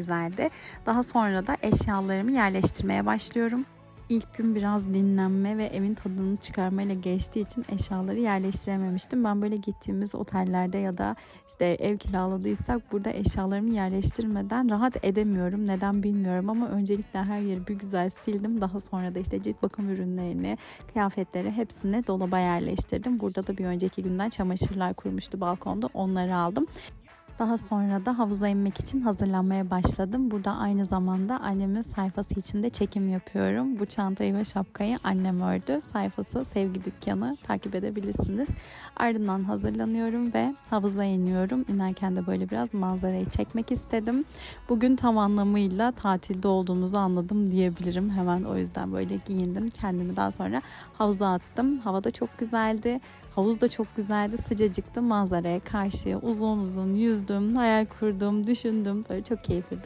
güzeldi. Daha sonra da eşyalarımı yerleştirmeye başlıyorum. İlk gün biraz dinlenme ve evin tadını çıkarmayla geçtiği için eşyaları yerleştirememiştim. Ben böyle gittiğimiz otellerde ya da işte ev kiraladıysak burada eşyalarımı yerleştirmeden rahat edemiyorum. Neden bilmiyorum ama öncelikle her yeri bir güzel sildim. Daha sonra da işte cilt bakım ürünlerini, kıyafetleri hepsini dolaba yerleştirdim. Burada da bir önceki günden çamaşırlar kurumuştu balkonda. Onları aldım. Daha sonra da havuza inmek için hazırlanmaya başladım. Burada aynı zamanda annemin sayfası için de çekim yapıyorum. Bu çantayı ve şapkayı annem ördü. Sayfası Sevgi Dükkanı takip edebilirsiniz. Ardından hazırlanıyorum ve havuza iniyorum. İnerken de böyle biraz manzarayı çekmek istedim. Bugün tam anlamıyla tatilde olduğumuzu anladım diyebilirim. Hemen o yüzden böyle giyindim. Kendimi daha sonra havuza attım. Hava da çok güzeldi. Havuz da çok güzeldi. Sıcacıktı manzaraya karşı uzun uzun yüzdüm, hayal kurdum, düşündüm. Böyle çok keyifli bir